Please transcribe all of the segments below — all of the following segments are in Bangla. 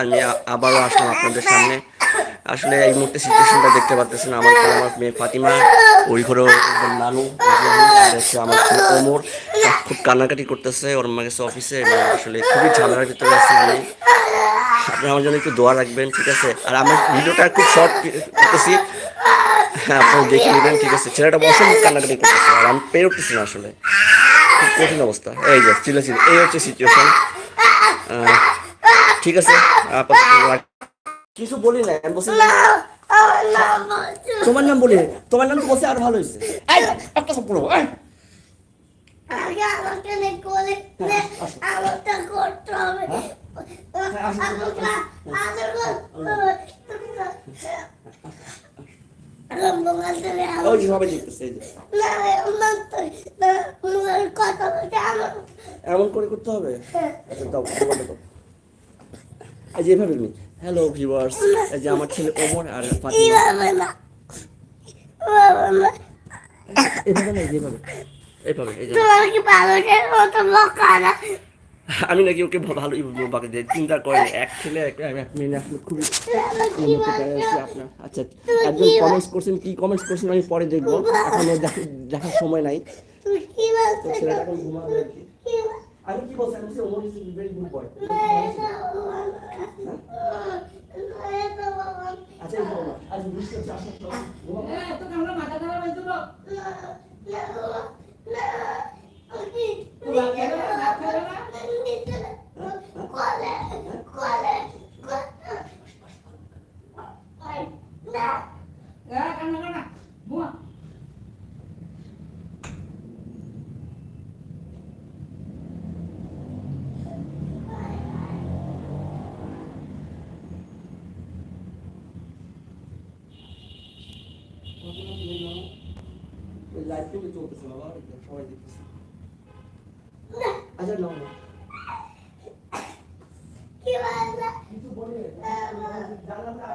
আমি আবারও আসলাম আপনাদের সামনে। আসলে এই মুহূর্তে সিচুয়েশনটা দেখতে পাচ্ছেন আমার আমার মেয়ে ফাতিমা ওই ঘরে নানু আমার ওমর। খুব কান্নাকাটি করতেছে, ওর মা গেছে অফিসে আসলে খুবই ঝামেলার ভিতরে আছি আমি। আপনি আমার জন্য একটু দোয়া রাখবেন, ঠিক আছে? আর আমার ভিডিওটা খুব শর্ট করতেছি। হ্যাঁ আপনি দেখে নেবেন, ঠিক আছে? ছেলেটা বসে কান্নাকাটি করতেছে, আর আমি পেরে উঠতেছি না আসলে। খুব কঠিন অবস্থা। এই যে চিলে চিলে এই হচ্ছে সিচুয়েশন ঠিক আছে? কিছু বলি না আমি বলছি তোমার নাম বলি তোমার নাম বলছে আর ভালো হয়েছে। একটা সব পড়ব এমন করে করতে হবে? আচ্ছা দাও এই যে এভাবে হ্যালো ভিউয়ার্স এই যে আমার ছেলে ওমর আর ফাতিমা। এই আমি নাকি ওকে ভালো চিন্তা করেন এক ছেলে খুবই আপনার আচ্ছা একজন কমেন্টস করছেন, কি কমেন্টস করছেন আমি পরে দেখব। এখন দেখার সময় নাই। তুমি কি। তো বলছো ছেলেটা এখন ঘুমাবে আর কি। কি আমি কি বলছি আমি বলছি Omar is very good boy আচ্ছা এই ঘুমাবো। আজ বৃষ্টি হচ্ছে আসার সময় ঘুমাবো। এই লাইভ কিন্তু চলতেছে বাবা সবাই দেখতেছে আচ্ছা নাও না কিছু বলি জানলাম না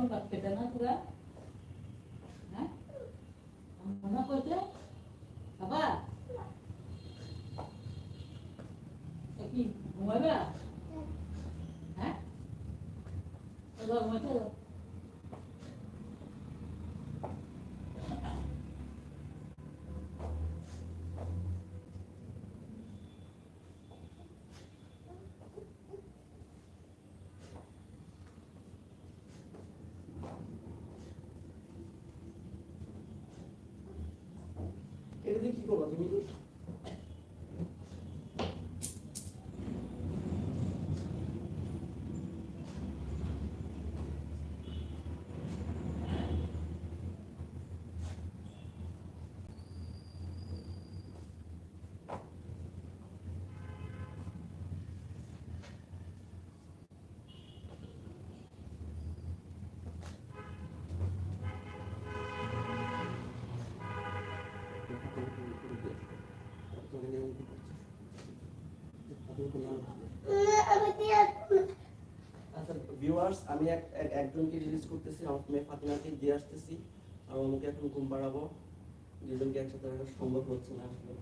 Mau nggak beda nggak tuh kan? Hah? Mana kau itu? Apa? Tapi Mm-hmm. আচ্ছা, ভিউয়ার্স আমি একজনকে রিলিজ করতেছি, আমার মেয়ে ফাতিমাকে দিয়ে আসতেছি, আর আমাকে এখন ঘুম পাড়াবো দুজনকে একসাথে রাখা সম্ভব হচ্ছে না আসলে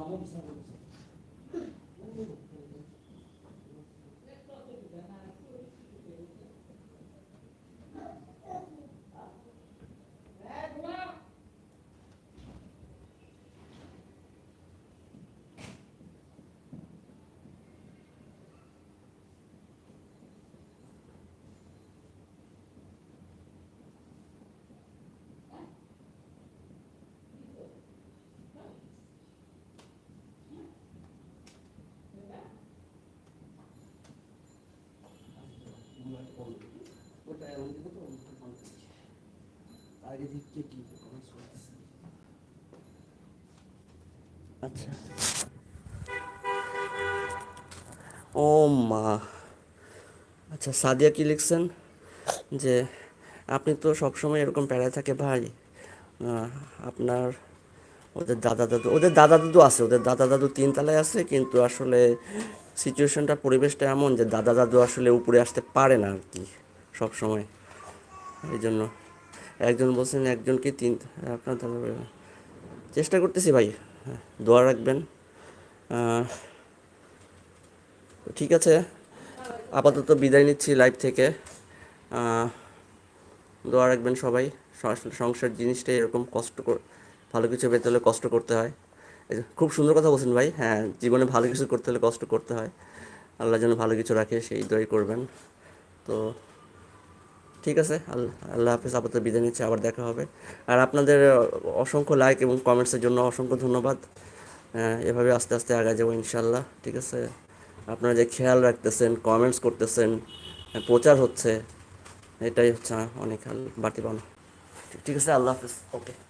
Allah'ın bir sanırız. আচ্ছা। ও মা। আচ্ছা সাদিয়া কি লিখছেন? যে আপনি তো সবসময় এরকম প্যারায় থাকে ভাই। আপনার ওদের দাদা দাদু, ওদের দাদা দাদু আছে, ওদের দাদা দাদু তিন তিনতলায় আছে, কিন্তু আসলে সিচুয়েশনটা পরিবেশটা এমন যে দাদা দাদু আসলে উপরে আসতে পারে না আর কি। সব সময়। এই জন্য একজন বলছেন একজনকে তিন আপনার দাদা চেষ্টা করতেছি ভাই হ্যাঁ, দোয়া রাখবেন। ঠিক আছে আপাতত বিদায় নিচ্ছি লাইভ থেকে। দোয়া রাখবেন সবাই সংসার জিনিসটা এরকম কষ্ট ভালো কিছু পেতে হলে কষ্ট করতে হয়। খুব সুন্দর কথা বলছেন ভাই হ্যাঁ জীবনে ভালো কিছু করতে হলে কষ্ট করতে হয়। আল্লাহ যেন ভালো কিছু রাখে সেই দোয়াই করবেন। তো ঠিক আছে? আল- আল্লাহ হাফিজ, আপাতত বিদায় নিচ্ছে, আবার দেখা হবে। আর আপনাদের অসংখ্য লাইক এবং কমেন্টসের জন্য অসংখ্য ধন্যবাদ। এভাবে আস্তে আস্তে আগে যাব ইনশাল্লাহ ঠিক আছে? আপনারা যে খেয়াল রাখতেছেন কমেন্টস করতেছেন প্রচার হচ্ছে, এটাই হচ্ছে অনেক বাড়তি পাওনা ঠিক আছে, আল্লাহ হাফিজ ওকে